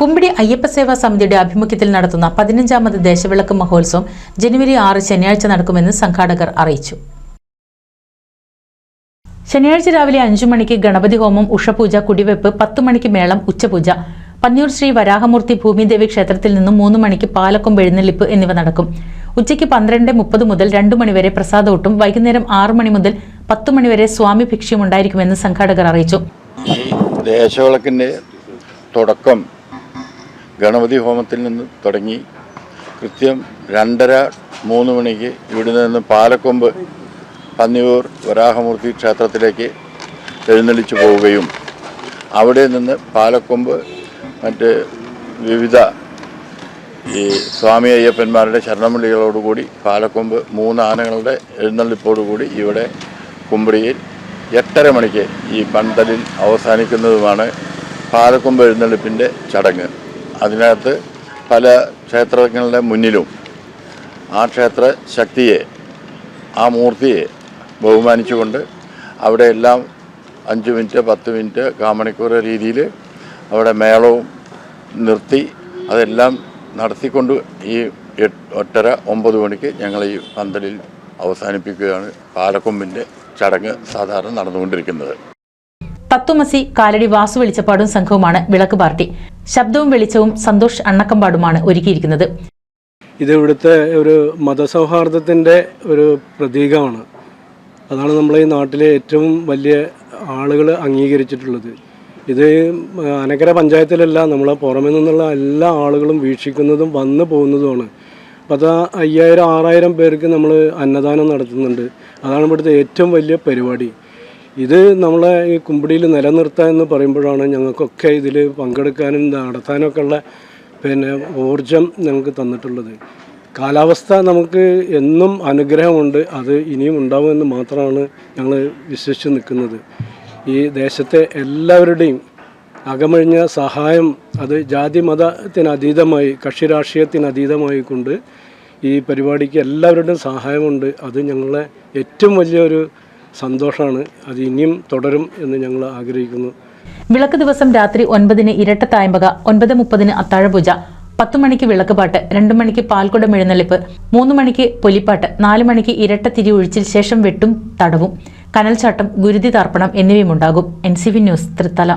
കുമ്പിടി അയ്യപ്പ സേവാ സമിതിയുടെ ആഭിമുഖ്യത്തിൽ നടത്തുന്ന പതിനഞ്ചാമത് ദേശവിളക്ക് മഹോത്സവം ജനുവരി ആറ് ശനിയാഴ്ച നടക്കുമെന്ന് സംഘാടകർ അറിയിച്ചു. ശനിയാഴ്ച രാവിലെ അഞ്ചു മണിക്ക് ഗണപതി ഹോമം ഉഷപൂജ കുടിവെപ്പ് പത്തു മണിക്ക് മേളം ഉച്ചപൂജ. പന്നിയൂർ ശ്രീ വരാഹമൂർത്തി ഭൂമിദേവി ക്ഷേത്രത്തിൽ നിന്നും മൂന്ന് മണിക്ക് പാലക്കൊമ്പ് എഴുന്നള്ളിപ്പ് എന്നിവ നടക്കും. ഉച്ചയ്ക്ക് പന്ത്രണ്ട് മുപ്പത് മുതൽ രണ്ടു മണിവരെ പ്രസാദോട്ടും വൈകുന്നേരം ആറു മണി മുതൽ പത്ത് മണിവരെ സ്വാമി ഭിക്ഷയും ഉണ്ടായിരിക്കുമെന്ന് സംഘാടകർ അറിയിച്ചു. ഈ ദേശവിളക്കിന്റെ തുടക്കം ഗണപതി ഹോമത്തിൽ നിന്ന് തുടങ്ങി കൃത്യം രണ്ടര മൂന്ന് മണിക്ക് ഇവിടെ നിന്ന് പാലക്കൊമ്പ് പന്നിയൂർ വരാഹമൂർത്തി ക്ഷേത്രത്തിലേക്ക് എഴുന്നള്ളിച്ചു പോവുകയും അവിടെ നിന്ന് പാലക്കൊമ്പ് മറ്റ് വിവിധ ഈ സ്വാമി അയ്യപ്പന്മാരുടെ ശരണമുള്ളികളോടുകൂടി പാലക്കൊമ്പ് മൂന്ന് ആനകളുടെ എഴുന്നള്ളിപ്പോടുകൂടി ഇവിടെ കുമ്പടിയിൽ എട്ടര മണിക്ക് ഈ പന്തലിൽ അവസാനിക്കുന്നതുമാണ് പാലക്കൊമ്പ് എഴുന്നള്ളിപ്പിന്റെ ചടങ്ങ്. അതിനകത്ത് പല ക്ഷേത്രങ്ങളുടെ മുന്നിലും ആ ക്ഷേത്ര ശക്തിയെ ആ മൂർത്തിയെ ബഹുമാനിച്ചുകൊണ്ട് അവിടെ എല്ലാം അഞ്ച് മിനിറ്റ് പത്ത് മിനിറ്റ് കാമണിക്കൂർ രീതിയിൽ അവിടെ മേളവും നിർത്തി അതെല്ലാം നടത്തിക്കൊണ്ട് ഈ ഒട്ടര ഒമ്പത് മണിക്ക് ഞങ്ങൾ ഈ പന്തലിൽ അവസാനിപ്പിക്കുകയാണ്. പാലക്കൊമ്പിന്റെ ചടങ്ങ് സാധാരണ നടന്നുകൊണ്ടിരിക്കുന്നത്. തത്വമസി കാലടി വാസു വെളിച്ചപ്പാടും സംഘവുമാണ് വിളക്ക് പാർട്ടി. ശബ്ദവും വെളിച്ചവും സന്തോഷ് അണ്ണക്കമ്പാടുമാണ് ഒരുക്കിയിരിക്കുന്നത്. ഇത് ഇവിടുത്തെ ഒരു മതസൗഹാർദ്ദത്തിന്റെ ഒരു പ്രതീകമാണ്. അതാണ് നമ്മളെ ഈ നാട്ടിലെ ഏറ്റവും വലിയ ആളുകൾ അംഗീകരിച്ചിട്ടുള്ളത്. ഇത് അനകര പഞ്ചായത്തിലല്ല നമ്മളെ പുറമെ നിന്നുള്ള എല്ലാ ആളുകളും വീക്ഷിക്കുന്നതും വന്നു പോകുന്നതുമാണ്. അത് അയ്യായിരം ആറായിരം പേർക്ക് നമ്മൾ അന്നദാനം നടത്തുന്നുണ്ട്. അതാണ് ഇവിടുത്തെ ഏറ്റവും വലിയ പരിപാടി. ഇത് നമ്മളെ ഈ കുമ്പിടിയിൽ നിലനിർത്തുക എന്ന് പറയുമ്പോഴാണ് ഞങ്ങൾക്കൊക്കെ ഇതിൽ പങ്കെടുക്കാനും നടത്താനൊക്കെ ഉള്ള പിന്നെ ഊർജം ഞങ്ങൾക്ക് തന്നിട്ടുള്ളത്. കാലാവസ്ഥ നമുക്ക് എന്നും അനുഗ്രഹമുണ്ട്. അത് ഇനിയും ഉണ്ടാവുമെന്ന് മാത്രമാണ് ഞങ്ങൾ വിശ്വസിച്ച് നിൽക്കുന്നത്. ഈ ദേശത്തെ എല്ലാവരുടെയും അകമഴിഞ്ഞ സഹായം അത് ജാതി മതത്തിനതീതമായി കക്ഷി രാഷ്ട്രീയത്തിനതീതമായി കൊണ്ട് ഈ പരിപാടിക്ക് എല്ലാവരുടെയും സഹായമുണ്ട്. അത് ഞങ്ങളെ ഏറ്റവും വലിയൊരു സന്തോഷമാണ് അത് ഇനിയും തുടരും എന്ന് ഞങ്ങൾ ആഗ്രഹിക്കുന്നു. വിളക്ക് ദിവസം രാത്രി ഒൻപതിന് ഇരട്ട തായമ്പക ഒൻപത് മുപ്പതിന് അത്താഴപൂജ പത്തു മണിക്ക് വിളക്കുപാട്ട് രണ്ടു മണിക്ക് പാൽക്കുടം എഴുന്നള്ളിപ്പ് മൂന്ന് മണിക്ക് പൊലിപ്പാട്ട് നാല് മണിക്ക് ഇരട്ട തിരി ഒഴിച്ചിൽ ശേഷം വെട്ടും തടവും കനൽച്ചാട്ടം ഗുരുതി തർപ്പണം എന്നിവയും ഉണ്ടാകും N C V news Thrithala.